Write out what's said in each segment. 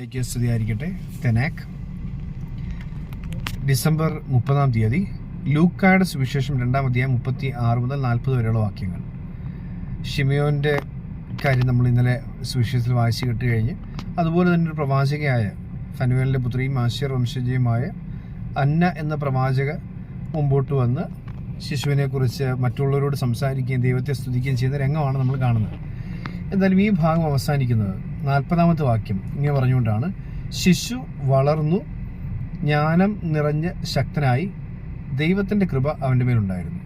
ലേക്ക് സ്തുതിയായിരിക്കട്ടെ. തെനാക്ക് ഡിസംബർ മുപ്പതാം തീയതി ലൂക്കായുടെ സുവിശേഷം രണ്ടാം അധ്യായം മുപ്പത്തി ആറ് മുതൽ നാൽപ്പത് വരെയുള്ള വാക്യങ്ങൾ. ഷിമിയോന്റെ കാര്യം നമ്മൾ ഇന്നലെ സുവിശേഷത്തിൽ വായിച്ചു കേട്ട് കഴിഞ്ഞ് അതുപോലെ തന്നെ ഒരു പ്രവാചകയായ ഫനുവേലിന്റെ പുത്രിയും ആശയർ വംശജയുമായ അന്ന എന്ന പ്രവാചക മുമ്പോട്ട് വന്ന് ശിശുവിനെക്കുറിച്ച് മറ്റുള്ളവരോട് സംസാരിക്കുകയും ദൈവത്തെ സ്തുതിക്കുകയും ചെയ്യുന്ന രംഗമാണ് നമ്മൾ കാണുന്നത്. എന്തായാലും ഈ ഭാഗം അവസാനിക്കുന്നത് നാൽപ്പതാമത്തെ വാക്യം ഇങ്ങനെ പറഞ്ഞുകൊണ്ടാണ്. ശിശു വളർന്നു ജ്ഞാനം നിറഞ്ഞ ശക്തനായി ദൈവത്തിന്റെ കൃപ അവന്റെ മേലുണ്ടായിരുന്നു.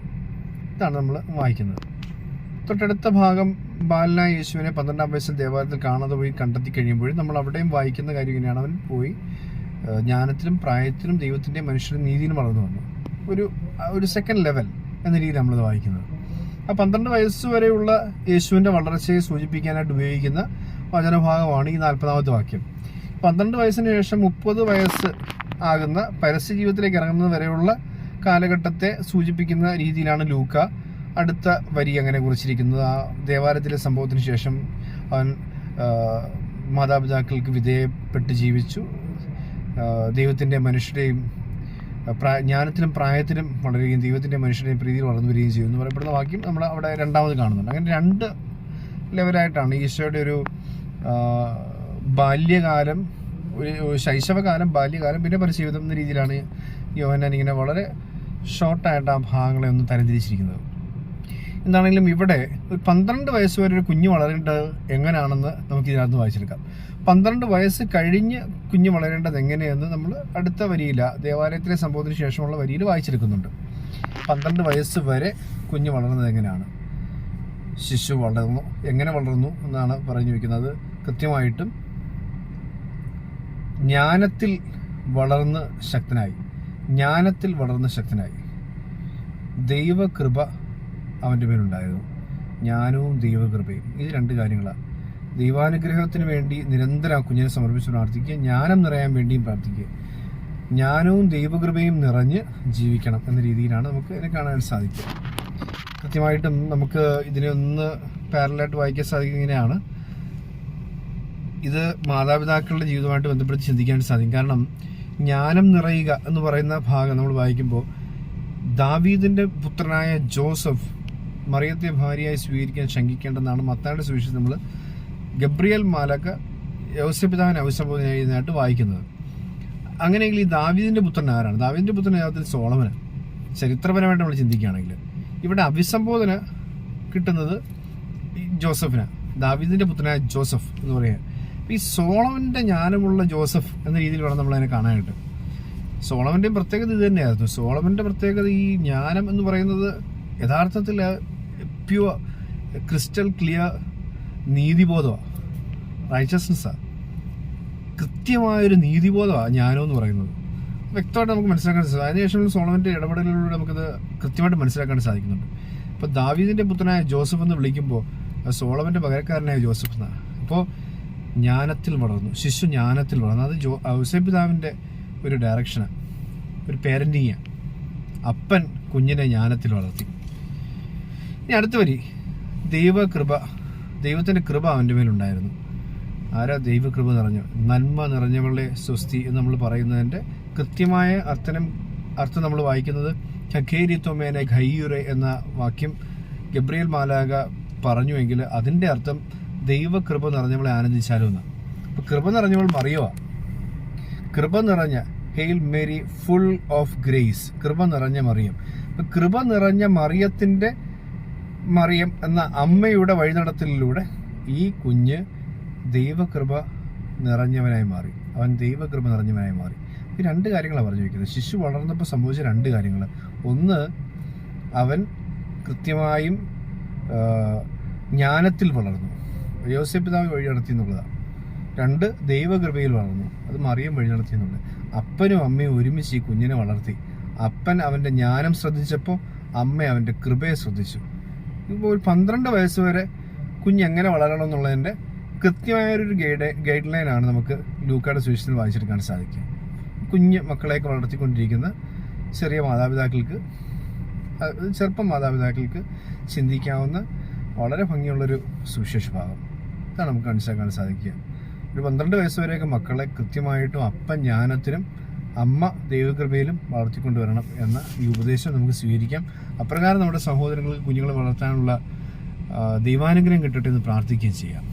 ഇതാണ് നമ്മൾ വായിക്കുന്നത്. തൊട്ടടുത്ത ഭാഗം ബാലനായ യേശുവിനെ പന്ത്രണ്ടാം വയസ്സിൽ ദേവാലയത്തിൽ കാണാതെ പോയി കണ്ടെത്തി കഴിയുമ്പോഴും നമ്മൾ അവിടെയും വായിക്കുന്ന കാര്യം ഇങ്ങനെയാണ്. അവൻ പോയി ജ്ഞാനത്തിലും പ്രായത്തിലും ദൈവത്തിന്റെ മനുഷ്യരുടെ നീതിയിലും വളർന്നു വന്നു. ഒരു ഒരു സെക്കൻഡ് ലെവൽ എന്ന രീതിയിൽ നമ്മളത് വായിക്കുന്നത്. ആ പന്ത്രണ്ട് വയസ്സ് വരെയുള്ള യേശുവിന്റെ വളർച്ചയെ സൂചിപ്പിക്കാനായിട്ട് ഉപയോഗിക്കുന്ന വചനഭാഗമാണ് ഈ നാൽപ്പതാമത്തെ വാക്യം. പന്ത്രണ്ട് വയസ്സിന് ശേഷം മുപ്പത് വയസ്സ് ആകുന്ന പരസ്യ ജീവിതത്തിലേക്ക് ഇറങ്ങുന്നത് വരെയുള്ള കാലഘട്ടത്തെ സൂചിപ്പിക്കുന്ന രീതിയിലാണ് ലൂക്ക. അടുത്ത വരി അങ്ങനെ കുറിച്ചിരിക്കുന്നത്. ആ ദേവാലയത്തിലെ സംഭവത്തിന് ശേഷം അവൻ മാതാപിതാക്കൾക്ക് വിധേയപ്പെട്ട് ജീവിച്ചു. ദൈവത്തിന്റെ മനുഷ്യരെയും പ്രായ ജ്ഞാനത്തിലും പ്രായത്തിലും വളരുകയും ദൈവത്തിന്റെ മനുഷ്യരുടെയും പ്രീതിയിൽ വളർന്നു വരികയും ചെയ്യും എന്ന് പറയപ്പെടുന്ന വാക്യം നമ്മൾ അവിടെ രണ്ടാമത് കാണുന്നുണ്ട്. അങ്ങനെ രണ്ട് ലെവലായിട്ടാണ് ഈശോയുടെ ഒരു ബാല്യകാലം ഒരു ശൈശവകാലം ബാല്യകാലം പിന്നെ പരിശീവിതം എന്ന രീതിയിലാണ് യോഹന്നാൻ ഇങ്ങനെ വളരെ ഷോർട്ടായിട്ട് ആ ഭാഗങ്ങളെ ഒന്ന് തരംതിരിച്ചിരിക്കുന്നത്. എന്താണെങ്കിലും ഇവിടെ ഒരു പന്ത്രണ്ട് വയസ്സ് വരെ ഒരു കുഞ്ഞ് വളരേണ്ടത് എങ്ങനെയാണെന്ന് നമുക്ക് ഇതിനകത്ത് വായിച്ചെടുക്കാം. പന്ത്രണ്ട് വയസ്സ് കഴിഞ്ഞ് കുഞ്ഞ് വളരേണ്ടത് എങ്ങനെയെന്ന് നമ്മൾ അടുത്ത വരിയില്ല ദേവാലയത്തിലെ സംഭവത്തിന് ശേഷമുള്ള വരിയിൽ വായിച്ചെടുക്കുന്നുണ്ട്. പന്ത്രണ്ട് വയസ്സ് വരെ കുഞ്ഞ് വളർന്നത് എങ്ങനെയാണ്? ശിശു വളർന്നു എങ്ങനെ വളർന്നു എന്നാണ് പറഞ്ഞു വയ്ക്കുന്നത് കൃത്യമായിട്ടും ജ്ഞാനത്തിൽ വളർന്ന് ശക്തനായി. ജ്ഞാനത്തിൽ വളർന്ന് ശക്തനായി. ദൈവകൃപ അവന്റെ മേലുണ്ടായിരുന്നു. ജ്ഞാനവും ദൈവകൃപയും. ഇത് രണ്ട് കാര്യങ്ങളാണ്. ദൈവാനുഗ്രഹത്തിന് വേണ്ടി നിരന്തരം ആ കുഞ്ഞിനെ സമർപ്പിച്ച് പ്രാർത്ഥിക്കുക. ജ്ഞാനം നിറയാൻ വേണ്ടിയും പ്രാർത്ഥിക്കുക. ജ്ഞാനവും ദൈവകൃപയും നിറഞ്ഞ് ജീവിക്കണം എന്ന രീതിയിലാണ് നമുക്ക് ഇതിനെ കാണാൻ സാധിക്കുക. കൃത്യമായിട്ടും നമുക്ക് ഇതിനെ ഒന്ന് പാരലായിട്ട് വായിക്കാൻ സാധിക്കുന്നതിനെയാണ് ഇത് മാതാപിതാക്കളുടെ ജീവിതമായിട്ട് ബന്ധപ്പെട്ട് ചിന്തിക്കാൻ സാധിക്കും. കാരണം ജ്ഞാനം നിറയുക എന്ന് പറയുന്ന ഭാഗം നമ്മൾ വായിക്കുമ്പോൾ ദാവീദിന്റെ പുത്രനായ ജോസഫ് മറിയത്തെ ഭാര്യയായി സ്വീകരിക്കാൻ ശങ്കിക്കേണ്ടെന്നാണ് മത്തായുടെ സുവിശേഷം നമ്മൾ ഗബ്രിയൽ മാലക്ക യോസപിതാവിനെ അഭിസംബോധന ചെയ്യുന്നതായിട്ട് വായിക്കുന്നത്. അങ്ങനെയെങ്കിൽ ഈ ദാവീദിന്റെ പുത്രൻ ആരാണ്? ദാവീദിന്റെ പുത്രൻ യഥാർത്ഥത്തിൽ സോളമന് ചരിത്രപരമായിട്ട് നമ്മൾ ചിന്തിക്കുകയാണെങ്കിൽ ഇവിടെ അഭിസംബോധന കിട്ടുന്നത് ജോസഫിനാണ്. ദാവീദിന്റെ പുത്രനായ ജോസഫ് എന്ന് പറയുക ഈ സോളവന്റെ ജ്ഞാനമുള്ള ജോസഫ് എന്ന രീതിയിൽ വേണം നമ്മൾ അതിനെ കാണാനായിട്ട്. സോളമന്റെയും പ്രത്യേകത ഇത് തന്നെയായിരുന്നു. സോളവന്റെ പ്രത്യേകത ഈ ജ്ഞാനം എന്ന് പറയുന്നത് യഥാർത്ഥത്തിൽ പ്യുവർ ക്രിസ്റ്റൽ ക്ലിയർ നീതിബോധമാണ് റൈച്ചസ്നെസ്സാണ് കൃത്യമായൊരു നീതിബോധമാണ് ജ്ഞാനം എന്ന് പറയുന്നത്. വ്യക്തമായിട്ട് നമുക്ക് മനസ്സിലാക്കാൻ സാധിക്കും. അതിനുശേഷം സോളവന്റെ ഇടപെടലിലൂടെ നമുക്കത് കൃത്യമായിട്ട് മനസ്സിലാക്കാൻ സാധിക്കുന്നുണ്ട്. ഇപ്പോൾ ദാവീദിന്റെ പുത്രനായ ജോസഫ് എന്ന് വിളിക്കുമ്പോൾ സോളവന്റെ പകരക്കാരനായ ജോസഫ് എന്നാണ് അപ്പോൾ ജ്ഞാനത്തിൽ വളർന്നു. ശിശു ജ്ഞാനത്തിൽ വളർന്നു. അത് ജോ ഔസപിതാവിന്റെ ഒരു ഡയറക്ഷനാണ് ഒരു പേരന്റിങ്ങാണ് അപ്പൻ കുഞ്ഞിനെ ജ്ഞാനത്തിൽ വളർത്തി. ഇനി അടുത്ത വരി. ദൈവകൃപ. ദൈവത്തിന്റെ കൃപ അവന്റെ മേലുണ്ടായിരുന്നു. ആരാ ദൈവകൃപ നിറഞ്ഞ നന്മ നിറഞ്ഞവളെ സ്വസ്തി എന്ന് നമ്മൾ പറയുന്നതിന്റെ കൃത്യമായ അർത്ഥനം അർത്ഥം നമ്മൾ വായിക്കുന്നത് ഖഖേരിത്വമേനെ ഖയ്യുറെ എന്ന വാക്യം ഗബ്രിയൽ മാലാക പറഞ്ഞുവെങ്കിൽ അതിന്റെ അർത്ഥം ദൈവകൃപ നിറഞ്ഞവളെ ആനന്ദിച്ചാലും എന്ന് അപ്പോൾ കൃപ നിറഞ്ഞവൾ മറിയുക കൃപ നിറഞ്ഞ hail Mary full of grace കൃപ നിറഞ്ഞ മറിയം. അപ്പൊ കൃപ നിറഞ്ഞ മറിയത്തിന്റെ മറിയം എന്ന അമ്മയുടെ വഴിനടത്തലിലൂടെ ഈ കുഞ്ഞ് ദൈവകൃപ നിറഞ്ഞവനായി മാറി. അവൻ ദൈവകൃപ നിറഞ്ഞവനായി മാറി. ഈ രണ്ട് കാര്യങ്ങളാണ് പറഞ്ഞു വയ്ക്കുന്നത് ശിശു വളർന്നപ്പോൾ സംഭവിച്ച രണ്ട് കാര്യങ്ങൾ ഒന്ന് അവൻ കൃത്യമായും ജ്ഞാനത്തിൽ വളർന്നു. യോസപിതാവ് വഴി നടത്തി എന്നുള്ളതാണ് രണ്ട് ദൈവകൃപയിൽ വളർന്നു. അത് മറിയം വഴി നടത്തി എന്നുള്ളത് അപ്പനും അമ്മയും ഒരുമിച്ച് ഈ കുഞ്ഞിനെ വളർത്തി. അപ്പൻ അവന്റെ ജ്ഞാനം ശ്രദ്ധിച്ചപ്പോൾ അമ്മ അവന്റെ കൃപയെ ശ്രദ്ധിച്ചു. ഇപ്പോൾ ഒരു പന്ത്രണ്ട് വയസ്സ് വരെ കുഞ്ഞ് എങ്ങനെ വളരണം എന്നുള്ളതിന്റെ കൃത്യമായൊരു ഗൈഡ് ഗൈഡ് ലൈനാണ് നമുക്ക് ലൂക്കായുടെ സുവിശേഷത്തിൽ വായിച്ചെടുക്കാൻ സാധിക്കുക. കുഞ്ഞ് മക്കളെയൊക്കെ വളർത്തിക്കൊണ്ടിരിക്കുന്ന ചെറിയ മാതാപിതാക്കൾക്ക് ചെറുപ്പം മാതാപിതാക്കൾക്ക് ചിന്തിക്കാവുന്ന വളരെ ഭംഗിയുള്ളൊരു സുവിശേഷ ഭാഗം. ഇതാണ് നമുക്ക് മനസ്സിലാക്കാൻ സാധിക്കുക. ഒരു പന്ത്രണ്ട് വയസ്സ് വരെയൊക്കെ മക്കളെ കൃത്യമായിട്ടും അപ്പൻ ജ്ഞാനത്തിനും അമ്മ ദൈവകൃപയിലും വളർത്തിക്കൊണ്ടുവരണം എന്ന ഈ ഉപദേശം നമുക്ക് സ്വീകരിക്കാം. അപ്രകാരം നമ്മുടെ സഹോദരങ്ങൾക്ക് കുഞ്ഞുങ്ങളെ വളർത്താനുള്ള ദൈവാനുഗ്രഹം കിട്ടട്ടെ എന്ന് പ്രാർത്ഥിക്കുകയും ചെയ്യാം.